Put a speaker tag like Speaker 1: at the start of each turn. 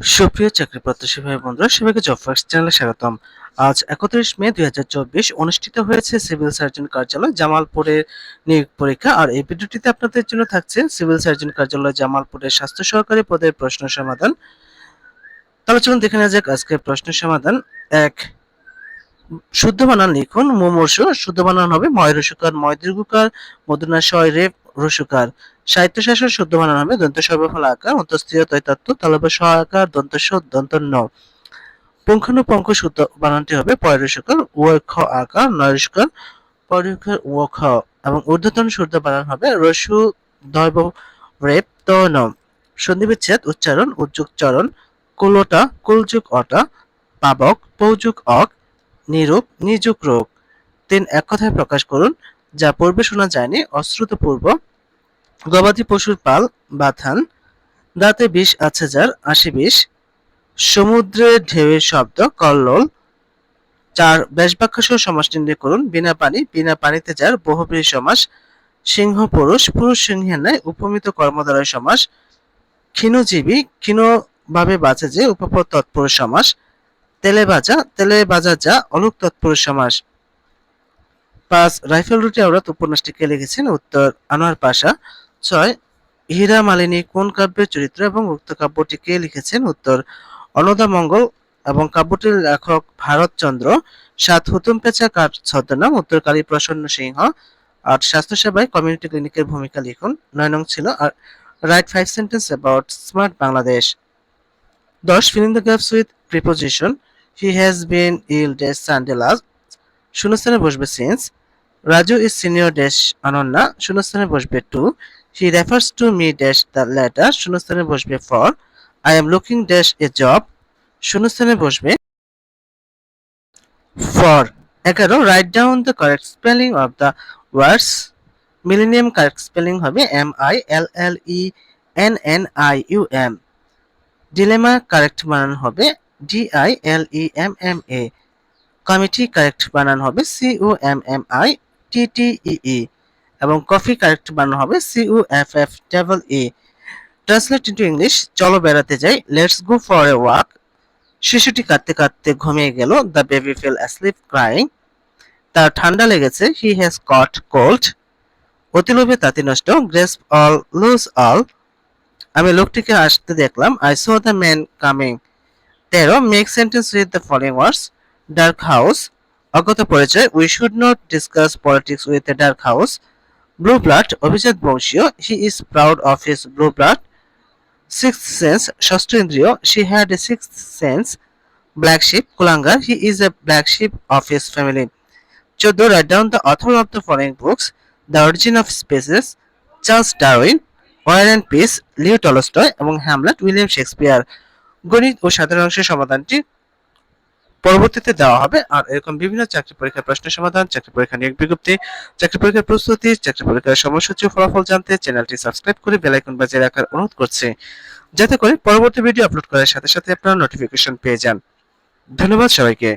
Speaker 1: সুপ্রিয় চাকরি প্রত্যাশী ভাই বন্ধুরা সবাইকে জব ফার্স্ট চ্যানেলে স্বাগতম। আজ একত্রিশ মে দু হাজার চব্বিশ অনুষ্ঠিত হয়েছে সিভিল সার্জন কার্যালয় জামালপুরের নিয়োগ পরীক্ষা আর এই ভিডিওটিতে আপনাদের জন্য থাকছে সিভিল সার্জন কার্যালয় জামালপুরের স্বাস্থ্য সহকারী পদের প্রশ্ন সমাধান। তাহলে চলুন দেখে নেওয়া যাক আজকের প্রশ্ন সমাধান। এক, শুদ্ধ বানান লিখুন মুমূর্ষু শুদ্ধ বানান হবে ময় রসুকার ময় দীর্ঘকার শয় রেপ রসুকার সাহিত্য শাসন শুদ্ধ বানান হবে দন্ত সর্বফল আকার অন্তস্থীয় তৈতত্ব তালব সহাকার দন্ত স দন্ত ন। পুঙ্খানুপুঙ্খ শুদ্ধ বানানটি হবে পয়রসকার ও খ আকার নয়স্কার পরিকার ও খ। এবং ঊর্ধ্বতন শুদ্ধ বানান হবে রসু, দৈব, রেপ, ত, ন। সন্ধিবিচ্ছেদ, উচ্চারণ উজ্জুক চরণ, কুলোটা, কুলযুগ, অটা, পাবক পৌযুক অক, নিরূপ নিযুক রোগ। তিন এক কথায় প্রকাশ করুন যা পূর্বে শোনা যায়নি, অশ্রুতপূর্ব। গবাদি পশুর পাল বা থান দাঁতে বিষ আছে যার, আশি বিষ। সমুদ্রের ঢেউয়ের শব্দ, কল্লোল। চার, বেশবাক্যসহ সমাস নির্ণয় করুন। বিনা পানি, বিনা পানিতে যার বহুব্রী সমাস। সিংহ পুরুষ পুরুষ সিংহের ন্যায় উপমিত কর্মদ্বারয় সমাস। ক্ষীণজীবী, ক্ষীণভাবে বাঁচে যে, উপপদ তৎপুরুষ সমাস। তেলে বাজা তেলে বাজা যা, অলুক তৎপুরুষ সমাস। পাঁচ, রাইফেল রুটি উপন্যাসটি কে লিখেছেন উত্তর আনোয়ার পাশা। ছয়, হীরা মালিনী কোন কাব্যের চরিত্র এবং উক্ত কাব্যটি কে লিখেছেন? উত্তর, অনদা মঙ্গল এবং কাব্যটির লেখক ভারতচন্দ্র সাত, হুতুম পেঁচা কার ছদ্মনাম? উত্তর কালী প্রসন্ন সিংহ। আট স্বাস্থ্যসেবায় কমিউনিটি ক্লিনিকের ভূমিকা লিখুন। নয় নং ছিল আর write five sentence about smart Bangladesh. দশ, filling the gaps with preposition. He has been ill dash Sunday last শূন্যস্থানে বসবে since. Raju is senior dash Ananya শূন্যস্থানে বসবে to he refers to me dash the letter শূন্যস্থানে বসবে for I am looking dash a job শূন্যস্থানে বসবে for এগারো write down the correct spelling of the words millennium correct spelling হবে M I L L E N N I U M dilemma correct বানান হবে D I L E M M A committee correct বানান হবে C O M M I T T E E এবং coffee correct বানানো হবে C U F F double E translate into English চলো বেড়াতে যাই let's go for a walk শিশুটি কাঁদতে কাঁদতে ঘুমিয়ে গেল the baby fell asleep crying তার ঠান্ডা লেগেছে হি হ্যাজ কট কোল্ড অতিলোভে তাঁতি নষ্ট গ্রেস অল লুজ অল আমি লোকটিকে আসতে দেখলাম I saw the man coming তেরো make sentence with the following words dark house অজ্ঞত পরিচয় we should not discuss politics with a dark house blue blood অভিজাত বংশীয় he is proud of his blue blood six sense ষষ্ঠ ইন্দ্রিয় she had a six sense black sheep কুলাঙ্গার he is a black sheep of his family চোদ্দ write down the author of the following books the origin of species Charles Darwin war and peace Leo Tolstoy এবং Hamlet William Shakespeare গণিত ও সাধারণ অংশের সমাধানটি পরবর্তীতে দেওয়া হবে, আর এরকম বিভিন্ন চাকরি পরীক্ষার প্রশ্ন সমাধান, চাকরি পরীক্ষা নিয়োগ বিজ্ঞপ্তি, চাকরি পরীক্ষার প্রস্তুতি, চাকরি পরীক্ষার সময়সূচি ফলাফল জানতে চ্যানেলটি সাবস্ক্রাইব করে বেল আইকন বাজিয়ে রাখার অনুরোধ করছি। যাতে করে পরবর্তী ভিডিও আপলোড করার সাথে সাথে আপনারা নোটিফিকেশন পেয়ে যান। ধন্যবাদ সবাইকে।